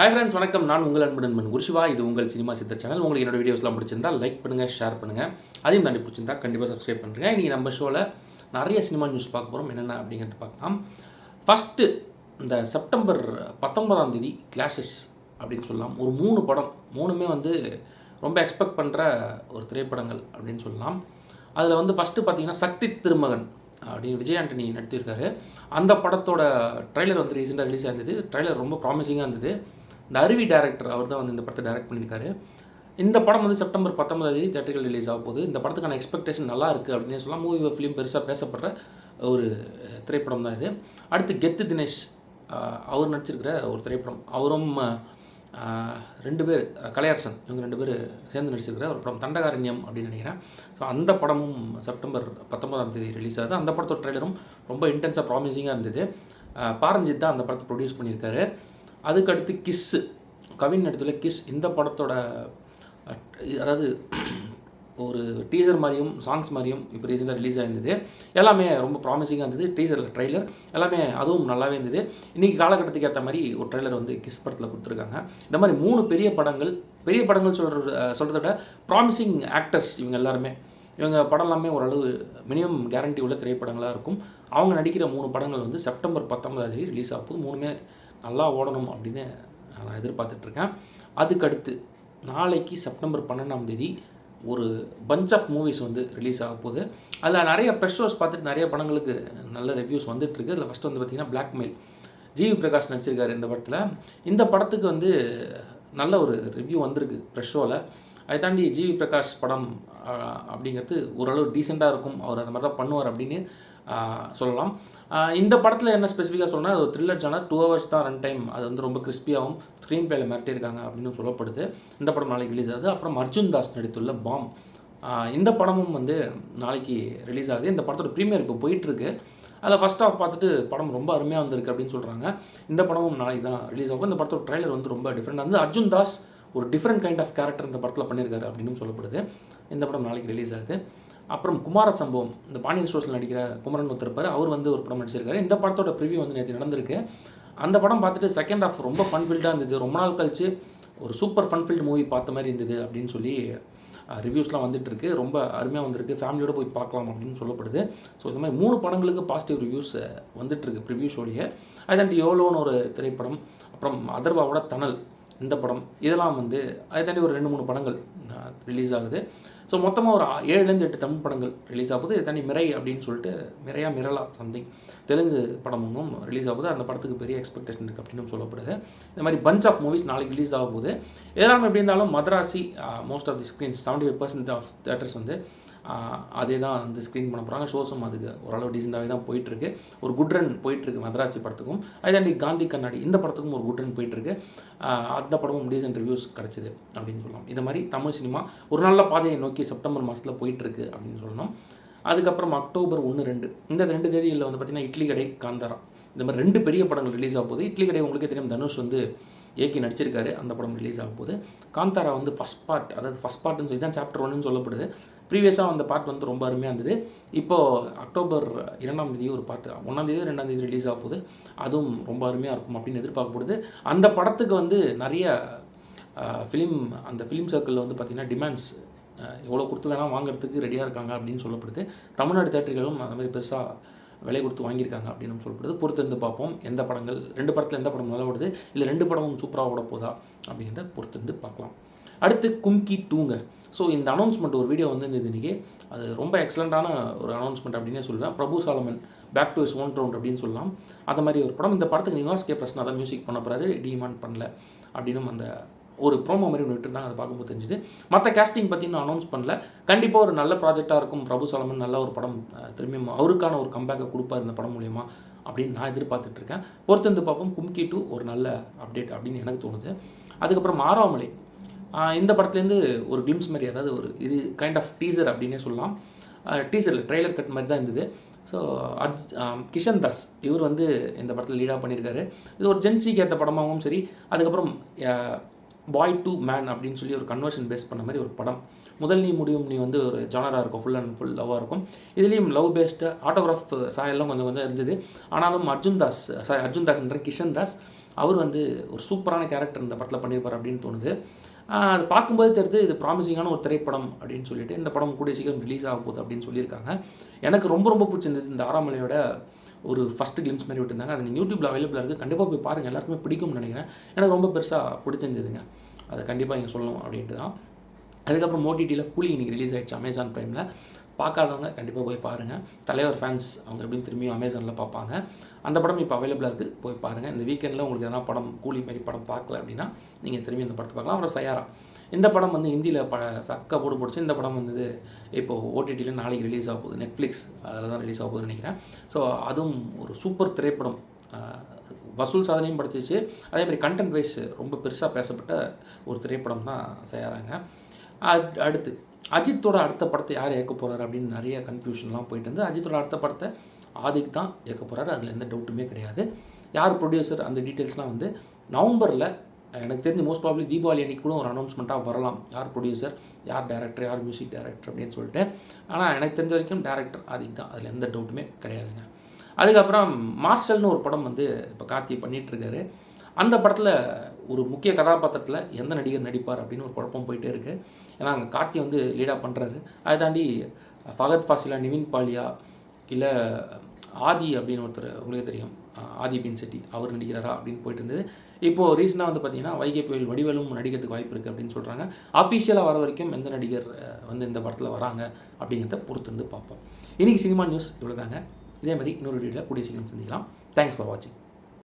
Hi friends வணக்கம். நான் உங்கள் அன்பு நண்பன் குருஷிவா. இது உங்கள் சினிமா சித்தர் சேனல். உங்களுக்கு என்னோட வீடியோஸ்லாம் பிடிச்சிருந்தா லைக் பண்ணுங்கள் ஷேர் பண்ணுங்கள் அதையும் தாண்டி பிடிச்சிருந்தா கண்டிப்பாக சப்ஸ்கிரைப் பண்ணுறேன் இன்றைக்கி நம்ம ஷோவில் நிறைய சினிமா நியூஸ் பார்க்க போகிறோம் என்னென்ன அப்படிங்கிறது பார்க்கலாம். ஃபஸ்ட்டு இந்த செப்டம்பர் பத்தொன்பதாம் தேதி கிளாஷஸ் அப்படின்னு சொல்லலாம். ஒரு மூணு படம் மூணுமே வந்து ரொம்ப எக்ஸ்பெக்ட் பண்ணுற ஒரு திரைப்படங்கள் அப்படின்னு சொல்லலாம். அதில் வந்து ஃபஸ்ட்டு பார்த்தீங்கன்னா சக்தி திருமகன் அப்படின்னு விஜய் ஆண்டனி நடித்திருக்காரு. அந்த படத்தோட ட்ரைலர் வந்து ரீசெண்டாக ரிலீஸ் ஆயிருந்தது ட்ரைலர் ரொம்ப ப்ராமிசிங்காக இருந்தது. இந்த அருவி டேரக்டர் அவர் தான் வந்து இந்த படத்தை டைரக்ட் பண்ணியிருக்காரு. இந்த படம் வந்து செப்டம்பர் பத்தொன்பதாம் தேதி தேட்டர்கள் ரிலீஸ் ஆக போகுது. இந்த படத்துக்கான எக்ஸ்பெக்டேஷன் நல்லா இருக்குது அப்படின்னு சொல்லலாம். மூவி ஃபிலிம் பெருசாக பேசப்படுற ஒரு திரைப்படம் தான் இது. அடுத்து கெத்து தினேஷ் அவர் நடிச்சிருக்கிற ஒரு திரைப்படம். அவரும் ரெண்டு பேர் கலையரசன் இவங்க ரெண்டு பேர் சேர்ந்து நடிச்சிருக்கிற ஒரு படம். தண்டகாரண்யம் அப்படின்னு நினைக்கிறேன். ஸோ அந்த படமும் செப்டம்பர் பத்தொன்பதாம் தேதி ரிலீஸ் ஆகுது. அந்த படத்தோட ட்ரெய்லரும் ரொம்ப இன்டென்ஸாக ப்ராமிசிங்காக இருந்தது. பாரஞ்சித் தான் அந்த படத்தை ப்ரொடியூஸ் பண்ணியிருக்காரு. அதுக்கடுத்து கிஸ்ஸு கவின் நடித்துல கிஸ் இந்த படத்தோட அதாவது ஒரு டீசர் மாதிரியும் சாங்ஸ் மாதிரியும் இப்போ ரீசெண்டாக ரிலீஸ் ஆயிருந்தது. எல்லாமே ரொம்ப ப்ராமிசிங்காக இருந்தது. டீசரில் ட்ரெய்லர் எல்லாமே அதுவும் நல்லாவே இருந்தது. இன்றைக்கி காலகட்டத்துக்கு ஏற்ற மாதிரி ஒரு ட்ரெய்லர் வந்து கிஸ் படத்தில் கொடுத்துருக்காங்க. இந்த மாதிரி மூணு பெரிய படங்கள் பெரிய படங்கள் சொல்கிற சொல்கிறத விட ப்ராமிசிங் ஆக்டர்ஸ் இவங்க எல்லாருமே. இவங்க படம் எல்லாமே ஓரளவு மினிமம் கேரண்டி உள்ள திரைப்படங்களாக இருக்கும். அவங்க நடிக்கிற மூணு படங்கள் வந்து செப்டம்பர் பத்தொன்பதாம் தேதி ரிலீஸ் ஆகும் மூணுமே நல்லா ஓடணும் அப்படின்னு நான் எதிர்பார்த்துட்ருக்கேன். அதுக்கடுத்து நாளைக்கு செப்டம்பர் பன்னெண்டாம் தேதி ஒரு பஞ்ச் ஆஃப் மூவிஸ் வந்து ரிலீஸ் ஆக போகுது. அதில் நிறைய ப்ரெஷ் ஷோஸ் பார்த்துட்டு நிறைய படங்களுக்கு நல்ல ரிவ்யூஸ் வந்துட்டுருக்கு அதில் ஃபஸ்ட்டு வந்து பார்த்திங்கன்னா பிளாக்மெயில் ஜிவி பிரகாஷ் நடிச்சிருக்காரு இந்த படத்தில். இந்த படத்துக்கு வந்து நல்ல ஒரு ரிவ்யூ வந்திருக்கு ப்ரெஷ் ஷோவில் அதை தாண்டி ஜிவி பிரகாஷ் படம் அப்படிங்கிறது ஓரளவு டீசெண்டாக இருக்கும். அவர் அந்த மாதிரி தான் பண்ணுவார் அப்படின்னு சொல்லலாம். இந்த படத்தில் என்ன ஸ்பெசிஃபிக்காக சொன்னால் அது ஒரு த்ரில்லர் ஜானர் டூ ஹவர்ஸ் தான் ரன் டைம் அது வந்து ரொம்ப கிறிஸ்பியாகவும் ஸ்க்ரீன் பிளேல மிரட்டியிருக்காங்க அப்படின்னு சொல்லப்படுது. இந்த படம் நாளைக்கு ரிலீஸ் ஆகுது. அப்புறம் அர்ஜுன் தாஸ் நடித்துள்ள பாம். இந்த படமும் வந்து நாளைக்கு ரிலீஸ் ஆகுது. இந்த படத்தோட ப்ரீமியர் இப்போ போயிட்டுருக்கு. அதில் ஃபஸ்ட் ஆஃப் பார்த்துட்டு படம் ரொம்ப அருமையாக வந்திருக்கு அப்படின்னு சொல்கிறாங்க இந்த படமும் நாளைக்கு தான் ரிலீஸ் ஆகும். இந்த படத்தோட ட்ரைலர் வந்து ரொம்ப டிஃப்ரெண்டாக வந்து அர்ஜுன் தாஸ் ஒரு டிஃப்ரெண்ட் கைண்ட் ஆஃப் கேரக்டர் இந்த படத்தில் பண்ணியிருக்காரு அப்படின்னு சொல்லப்படுது. இந்த படம் நாளைக்கு ரிலீஸ் ஆகுது. அப்புறம் குமார சம்பவம். இந்த பாண்டியன் ஸ்டோர்ஸில் நடிக்கிற குமரன் ஒருத்தருப்பார் அவர் வந்து ஒரு படம் நடிச்சிருக்காரு. இந்த படத்தோட ப்ரிவியூ வந்து நேற்று நடந்திருக்கு. அந்த படம் பார்த்துட்டு செகண்ட் ஆஃப் ரொம்ப ஃபன்ஃபில்டாக இருந்தது. ரொம்ப நாள் கழிச்சு ஒரு சூப்பர் ஃபன்ஃபில்டு மூவி பார்த்த மாதிரி இருந்தது அப்படின்னு சொல்லி ரிவ்யூஸ்லாம் வந்துட்டு இருக்கு ரொம்ப அருமையாக வந்திருக்கு. ஃபேமிலியோடு போய் பார்க்கலாம் அப்படின்னு சொல்லப்படுது. ஸோ இந்த மாதிரி மூணு படங்களுக்கு பாசிட்டிவ் ரிவ்யூஸ் வந்துட்டுருக்கு ப்ரிவ்யூ ஷோலேயே அதுதாண்டி யோலோன்னு ஒரு திரைப்படம். அப்புறம் அதர்வாவோட தனல் இந்த படம் இதெல்லாம் வந்து அதை தாண்டி ஒரு ரெண்டு மூணு படங்கள் ரிலீஸ் ஆகுது. ஸோ மொத்தமாக ஒரு ஏழுலேருந்து எட்டு தமிழ் படங்கள் ரிலீஸ் ஆகுது. இதை தாண்டி மிரை அப்படின்னு சொல்லிட்டு மிரையா மிரலா சம்திங் தெலுங்கு படம் ஒன்றும் ரிலீஸ் ஆகுது. அந்த படத்துக்கு பெரிய எக்ஸ்பெக்டேஷன் இருக்குது அப்படின்னு சொல்லப்படுது. இந்த மாதிரி பஞ்ச் ஆஃப் மூவிஸ் நாளைக்கு ரிலீஸ் ஆக போகுது. இதெல்லாம் எப்படி இருந்தாலும் Madharaasi most of the screens seventy five percent of theatres வந்து அதே தான் வந்து ஸ்க்ரீன் பண்ண போகிறாங்க ஷோஸும் அதுக்கு ஓரளவு டீசெண்டாகவே தான் போயிட்டுருக்கு. ஒரு குட் ரன் போயிட்டுருக்கு மதராசி படத்துக்கும். அதே தாண்டி காந்தி கண்ணாடி இந்த படத்துக்கும் ஒரு குட் ரன் போயிட்டுருக்கு. அந்த படமும் டீசென்ட் ரிவ்யூஸ் கிடச்சிது அப்படின்னு சொல்லலாம். இந்த மாதிரி தமிழ் சினிமா ஒரு நல்ல பாதையை நோக்கி செப்டம்பர் மாதத்தில் போயிட்டுருக்கு அப்படின்னு சொல்லணும். அதுக்கப்புறம் அக்டோபர் ஒன்று ரெண்டு. இந்த ரெண்டு தேதிகளில் வந்து பார்த்திங்கன்னா இட்லி கடை காந்தாரா. இந்த மாதிரி ரெண்டு பெரிய படங்கள் ரிலீஸ் ஆக போகுது. இட்லி கடை உங்களுக்கே தெரியும். தனுஷ் வந்து ஏகி நடிச்சிருக்காரு. அந்த படம் ரிலீஸ் ஆகும் போது காந்தாரா வந்து ஃபஸ்ட் பார்ட் அதாவது ஃபஸ்ட் பார்ட்னு சொல்லி தான் சாப்டர் ஒன்னு சொல்லப்படுது. ப்ரீவியஸாக அந்த பார்ட் வந்து ரொம்ப அருமையாக இருந்தது. இப்போது அக்டோபர் இரண்டாம் தேதி ஒரு பாட்டு ஒன்றாம் தேதி ரெண்டாம் தேதி ரிலீஸ் ஆக போகுது. அதுவும் ரொம்ப அருமையாக இருக்கும் அப்படின்னு எதிர்பார்க்கப்படுது. அந்த படத்துக்கு வந்து நிறைய ஃபிலிம் அந்த ஃபிலிம் சர்க்கிளில் வந்து பார்த்திங்கன்னா டிமாண்ட்ஸ் எவ்வளோ கொடுத்து வேணால் வாங்குறதுக்கு ரெடியாக இருக்காங்க அப்படின்னு சொல்லப்படுது. தமிழ்நாடு தேட்டர்களும் அந்த மாதிரி பெருசாக விலை கொடுத்து வாங்கியிருக்காங்க அப்படின்னு சொல்லப்படுது. பொறுத்திருந்து பார்ப்போம். எந்த படங்கள் ரெண்டு படத்தில் எந்த படம் நல்லா ஓடுது? இல்லை ரெண்டு படமும் சூப்பராக ஓட போதா அப்படிங்கிறத பொறுத்திருந்து பார்க்கலாம். அடுத்து கும்கி டூங்க. ஸோ இந்த அனௌன்ஸ்மெண்ட் ஒரு வீடியோ வந்து இன்றைக்கி அது ரொம்ப எக்ஸலண்ட்டான ஒரு அனௌன்ஸ்மெண்ட் அப்படின்னே சொல்லுவேன் Prabhu Solomon back to his own round அப்படின்னு சொல்லலாம். அந்த மாதிரி ஒரு படம். இந்த படத்துக்கு நிவாஸ் கே பிரஸ்னா தான் மியூசிக் பண்ண போகிறாரு டிமாண்ட் பண்ணல அப்படின்னு அந்த ஒரு ப்ரோமோ மாதிரி ஒன்று விட்டுருந்தாங்க. அதை பார்க்கும்போது தெரிஞ்சுது. மற்ற கேஸ்டிங் பற்றி இன்னும் அனௌன்ஸ் பண்ணல. கண்டிப்பாக ஒரு நல்ல ப்ராஜெக்டாக இருக்கும். பிரபு சாலமன் நல்ல ஒரு படம் திரும்பியும் அவருக்கான ஒரு கம்பேக்கை கொடுப்பார் இந்த படம் மூலியமாக அப்படின்னு நான் எதிர்பார்த்துட்ருக்கேன் பொறுத்து வந்து பார்ப்போம். கும்கி டூ ஒரு நல்ல அப்டேட் அப்படின்னு எனக்கு தோணுது. அதுக்கப்புறம் ஆறாமலை இந்த படத்துலேருந்து ஒரு கிளிம்ஸ் மாதிரி அதாவது ஒரு இது கைண்ட் ஆஃப் டீசர் அப்படின்னே சொல்லலாம். டீசரில் ட்ரெய்லர் கட் மாதிரி தான் இருந்தது. ஸோ அர்ஜ் கிஷன் தாஸ் இவர் வந்து இந்த படத்தில் லீடாக பண்ணியிருக்காரு. இது ஒரு ஜென்சிக்கு ஏற்ற படமாகவும் சரி அதுக்கப்புறம் பாய் டு மேன் அப்படின்னு சொல்லி ஒரு கன்வர்ஷன் பேஸ் பண்ண மாதிரி ஒரு படம். முதல் நீ முடியும் நீ வந்து ஒரு ஜானராக இருக்கும் ஃபுல் அண்ட் ஃபுல் லவ்வாக இருக்கும். இதுலேயும் லவ் பேஸ்டு ஆட்டோகிராஃப் சாயெல்லாம் கொஞ்சம் கொஞ்சம் இருந்தது. ஆனாலும் அர்ஜுன் தாஸ் சாரி அர்ஜுன் தாஸ்ன்ற கிஷன் தாஸ். அவர் வந்து ஒரு சூப்பரான கேரக்டர் இந்த படத்தில் பண்ணியிருப்பார் அப்படின்னு தோணுது. அது பார்க்கும்போது தெரியுது இது ப்ராமிசிங்கான ஒரு திரைப்படம் அப்படின்னு சொல்லிட்டு இந்த படம் கூடிய சீக்கிரம் ரிலீஸ் ஆக போகுது அப்படின்னு சொல்லியிருக்காங்க. எனக்கு ரொம்ப ரொம்ப பிடிச்சிருந்தது இந்த ஆறாமலையோட ஒரு ஃபஸ்ட்டு கிளிம்ஸ் மாதிரி விட்டுருந்தாங்க. அது நீங்கள் யூடியூப்பில் அவைலபிளாக இருக்குது கண்டிப்பாக போய் பாருங்கள் எல்லாருக்குமே பிடிக்கும்னு நினைக்கிறேன். எனக்கு ரொம்ப பெருசாக பிடிச்சிருந்ததுங்க. அதை கண்டிப்பாக இங்கே சொல்லணும் அப்படின்ட்டு தான் அதுக்கப்புறம் ஓடிடியில் கூலி இன்றைக்கி ரிலீஸ் ஆகிடுச்சு அமேசான் ப்ரைமில் பார்க்காதவங்க கண்டிப்பாக போய் பாருங்கள் தலைவர் ஃபேன்ஸ் அவங்க எப்படின்னு திரும்பியும் அமேசானில் பார்ப்பாங்க. அந்த படம் இப்போ அவைலபிளாக இருக்குது போய் பாருங்கள் இந்த வீக்கெண்டில் உங்களுக்கு எதனா படம் கூலி மாதிரி படம் பார்க்கல அப்படின்னா நீங்கள் திரும்பி இந்த படத்தை பார்க்கலாம். அப்புறம் சயாரா இந்த படம் வந்து ஹிந்தியில் ப சக்க போடு பிடிச்சி. இந்த படம் வந்து இப்போது ஓடிடியில் நாளைக்கு ரிலீஸ் ஆக போகுது. நெட்ஃப்ளிக்ஸ் அதில் தான் ரிலீஸ் ஆக போகுதுன்னு நினைக்கிறேன். ஸோ அதுவும் ஒரு சூப்பர் திரைப்படம். வசூல் சாதனையும் படுத்துச்சு அதே மாதிரி கண்டென்ட் வைஸ் ரொம்ப பெருசாக பேசப்பட்ட ஒரு திரைப்படம் தான் செய்கிறாங்க அடுத்து அஜித்தோட அடுத்த படத்தை யார் இயக்க போகிறாரு அப்படின்னு நிறைய கன்ஃபியூஷன்லாம் போயிட்டு இருந்து அஜித்தோட அடுத்த படத்தை ஆதிக் தான் இயக்க போகிறாரு அதில் எந்த டவுட்டுமே கிடையாது. யார் ப்ரொடியூசர் அந்த டீட்டெயில்ஸ்லாம் வந்து நவம்பரில் எனக்கு தெரிஞ்சு மோஸ்ட் ப்ராப்ளி தீபாவளி அன்றைக்கி கூட ஒரு அனௌன்ஸ்மெண்ட்டாக வரலாம். யார் ப்ரொடியூசர் யார் டேரக்டர் யார் மியூசிக் டேரக்டர் அப்படின்னு சொல்லிட்டு. ஆனால் எனக்கு தெரிஞ்ச வரைக்கும் டேரக்டர் ஆதிக் தான். அதில் எந்த டவுட்டுமே கிடையாதுங்க. அதுக்கப்புறம் மார்ஷல்னு ஒரு படம் வந்து இப்போ கார்த்தி பண்ணிகிட்ருக்காரு அந்த படத்தில் ஒரு முக்கிய கதாபாத்திரத்தில் எந்த நடிகர் நடிப்பார் அப்படின்னு ஒரு குழப்பம் போயிட்டே இருக்குது ஏன்னா அங்கே கார்த்தி வந்து லீடாக பண்ணுறாரு அதை தாண்டி ஃபகத் ஃபாசிலா நிவின் பாலியா இல்லை ஆதி அப்படின்னு ஒருத்தர் உங்களுக்கு தெரியும். ஆதி பின் செட்டி அவர் நடிக்கிறாரா அப்படின்னு போயிட்டு இருந்தது. இப்போது ரீசெண்டாக வந்து பார்த்தீங்கன்னா வைகை புயல் வடிவலும் நடிக்கிறதுக்கு வாய்ப்பு இருக்குது அப்படின்னு சொல்கிறாங்க அஃபிஷியலாக வர வரைக்கும் எந்த நடிகர் வந்து இந்த படத்தில் வராங்க அப்படிங்கிறத பொறுத்து வந்து பார்ப்போம். இன்றைக்கி சினிமா நியூஸ் இவ்வளோ தாங்க இதே மாதிரி இன்னொரு வீடியோவில் கூடிய சீக்கிரம் சந்திக்கலாம். தேங்க்ஸ் ஃபார் வாட்சிங்